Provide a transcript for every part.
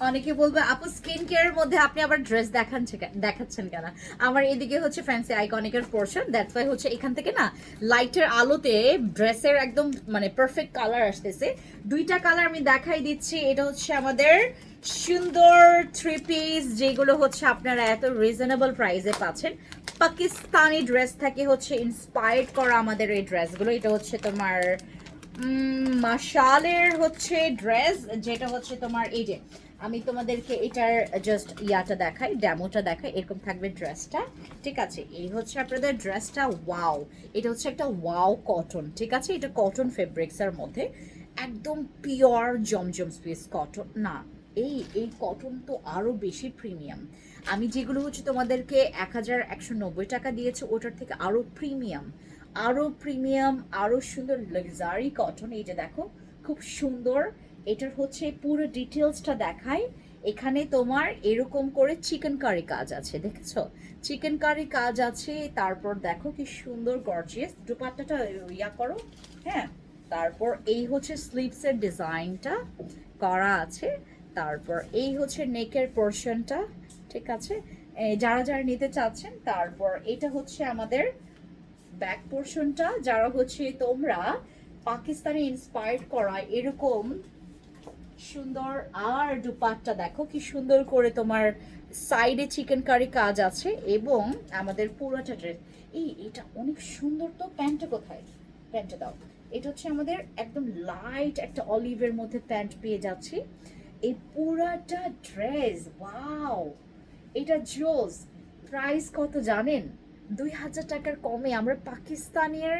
অনেকে বলবে, আপু স্কিন কেয়ারের মধ্যে আপনি আবার ড্রেস কেন- দেখাচ্ছেন কেন? আমার এদিকে হচ্ছে ফ্যান্সি আইকনিকের পোর্শন দ্যাটস ওয়াই হচ্ছে এখান থেকে না লাইটের আলোতে ড্রেসের একদম মানে পারফেক্ট কালার আসতেছে। দুইটা কালার আমি দেখাই দিচ্ছি, এটা হচ্ছে আমাদের সুন্দর থ্রি পিস যেগুলো হচ্ছে আপনারা এত রিজনেবল প্রাইসে পাচ্ছেন। পাকিস্তানি ড্রেস থেকে হচ্ছে ইন্সপায়ার্ড করা আমাদের এই ড্রেসগুলো এটা হচ্ছে তোমার মাশালের হচ্ছে ড্রেস যেটা হচ্ছে তোমার এই যে, আমি তোমাদেরকে এটার জাস্ট ইয়াটা দেখাই ডেমোটা দেখাই, এরকম থাকবে ড্রেসটা ঠিক আছে? এই হচ্ছে আপনাদের ড্রেসটা ওয়াও এটা হচ্ছে একটা ওয়াও কটন ঠিক আছে? এটা কটন ফেব্রিক্সের মধ্যে, একদম পিওর জমজম স্পেস কটন না, এই এই কটন তো আরও বেশি প্রিমিয়াম আমি যেগুলো হচ্ছে তোমাদেরকে এক হাজার একশো নব্বই টাকা দিয়েছে, ওটার থেকে আরও প্রিমিয়াম আরও প্রিমিয়াম, আরও সুন্দর লাক্সারি কটন এই যে দেখো, খুব সুন্দর। এটার হচ্ছে পুরো ডিটেলসটা দেখায় এখানে তোমার এরকম করে চিকেন কারি কাজ আছে, দেখেছ? চিকেন কারি কাজ আছে, তারপর দেখো কি সুন্দর গর্জিয়াস দুপাট্টাটা ইয়া করো হ্যাঁ? তারপর এই হচ্ছে স্লিভসের ডিজাইনটা করা আছে। তারপর এই হচ্ছে নেকের পোর্শনটা ঠিক আছে? যারা যারা নিতে চাচ্ছেন, তারপর এটা হচ্ছে আমাদের ব্যাক পোর্শনটা যারা হচ্ছে তোমরা পাকিস্তানে ইন্সপায়ার্ড করা এরকম সুন্দর আর দুপাট্টা দেখো, কি সুন্দর করে তোমার সাইডে চিকেন কারি কাজ আছে এবং আমাদের পুরোটা ড্রেস এই, এটা অনেক সুন্দর তো, প্যান্টটা কোথায়? প্যান্টটা দাও। এটা হচ্ছে আমাদের একদম লাইট একটা অলিভের মধ্যে প্যান্ট পেয়ে যাচ্ছি। এই পুরাটা ড্রেস ওয়াও এটা জোস প্রাইস কত জানেন? দুই হাজার টাকার কমে আমরা পাকিস্তানের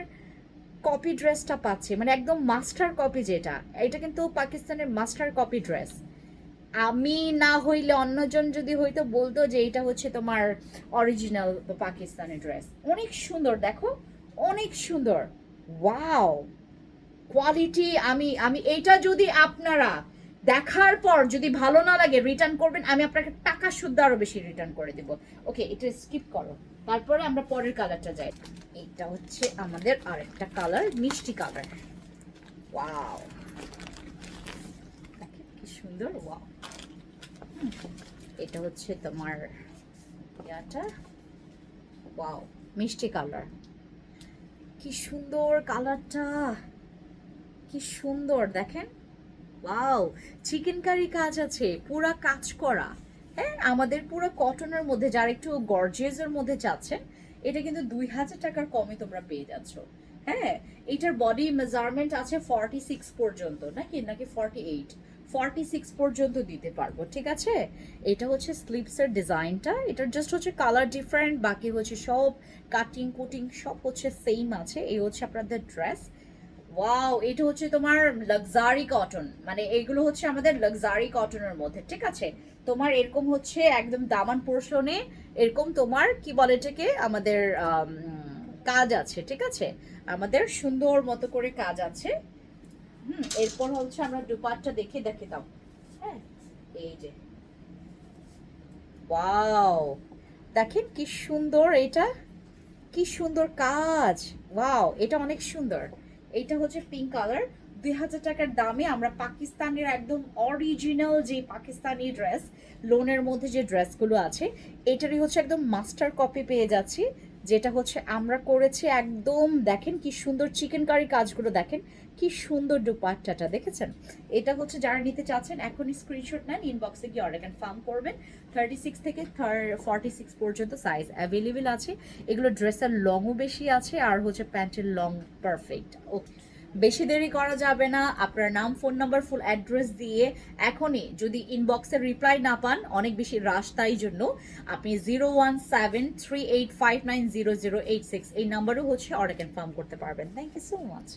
কপি ড্রেসটা পাচ্ছি। মানে একদম মাস্টার কপি যেটা। এটা কিন্তু পাকিস্তানের মাস্টার কপি ড্রেস আমি না হইলে অন্যজন যদি হইতো বলতো যে এটা হচ্ছে তোমার অরিজিনাল পাকিস্তানি ড্রেস অনেক সুন্দর, দেখো? অনেক সুন্দর। ওয়াও কোয়ালিটি আমি আমি, এইটা যদি আপনারা দেখার পর যদি ভালো না লাগে রিটার্ন করবেন, আমি আপনাকে টাকা শুদ্ধ আরও বেশি রিটার্ন করে দিব। ওকে এটা স্কিপ করো। তারপরে আমরা পরের কালারটা যাই। এটা হচ্ছে আমাদের আরেকটা কালার মিষ্টি কালার ওয়াও কি সুন্দর ওয়াও এটা হচ্ছে তোমার ইয়াটা। ওয়াও মিষ্টি কালার কি সুন্দর কালারটা কি সুন্দর, দেখেন। ওয়াও চিকেন কারি কাজ আছে, পুরা কাজ করা। হ্যাঁ আমাদের পুরো কটনের মধ্যে, যারা একটু গর্জিয়াসের মধ্যে চাচ্ছেন এটা কিন্তু দুই হাজার টাকার কমে তোমরা পেয়ে যাচ্ছ। হ্যাঁ এটার বডি মেজারমেন্ট আছে ফর্টি সিক্স পর্যন্ত, নাকি? নাকি ফর্টি এইট ফর্টি সিক্স পর্যন্ত দিতে পারব, ঠিক আছে? এটা হচ্ছে স্লিপসের ডিজাইনটা এটার জাস্ট হচ্ছে কালার ডিফারেন্ট বাকি হচ্ছে সব কাটিং কুটিং সব হচ্ছে সেম আছে। এই হচ্ছে আপনাদের ড্রেস ওয়াও এটা হচ্ছে তোমার লাক্সারি কটন মানে এগুলো হচ্ছে আমাদের লাক্সারি কটনের মধ্যে, ঠিক আছে? তোমার এরকম হচ্ছে একদম দামান পোর্শনে এরকম তোমার, কি বলে এটাকে? আমাদের কাজ আছে, ঠিক আছে? আমাদের সুন্দর মতো করে কাজ আছে। হুম, এরপর হচ্ছে আমরা দুপাটটা দেখে দেখে দাও। হ্যাঁ এই যে। ওয়াও দেখেন কি সুন্দর এটা। কি সুন্দর কাজ। ওয়াও এটা অনেক সুন্দর। এটা হচ্ছে পিঙ্ক কালার দুই হাজার টাকার দামে আমরা পাকিস্তানের একদম অরিজিনাল যে পাকিস্তানি ড্রেস লোনের মধ্যে যে ড্রেসগুলো আছে, এটারই হচ্ছে একদম মাস্টার কপি পেয়ে যাচ্ছি। যেটা হচ্ছে আমরা করেছি একদম, দেখেন কি সুন্দর চিকেন কারি কাজগুলো দেখেন, কি সুন্দর দুপাট্টাটা, দেখেছেন? এটা হচ্ছে যারা নিতে চাচ্ছেন, এখনই স্ক্রিনশট নেন ইনবক্সে গিয়ে অর্ডার কনফার্ম করবেন। থার্টি সিক্স থেকে ফর্টি সিক্স পর্যন্ত সাইজ অ্যাভেলেবেল আছে। এগুলো ড্রেসের লংও বেশি আছে, আর হচ্ছে প্যান্টের লং পারফেক্ট ওকে বেশি দেরি করা যাবে না। আপনার নাম, ফোন নাম্বার ফুল অ্যাড্রেস দিয়ে এখনই যদি ইনবক্সের রিপ্লাই না পান, অনেক বেশি রাশ তাই জন্য আপনি zero one seven three eight five nine zero zero eight six এই নাম্বারও হচ্ছে অর্ডার কনফার্ম করতে পারবেন। Thank you so much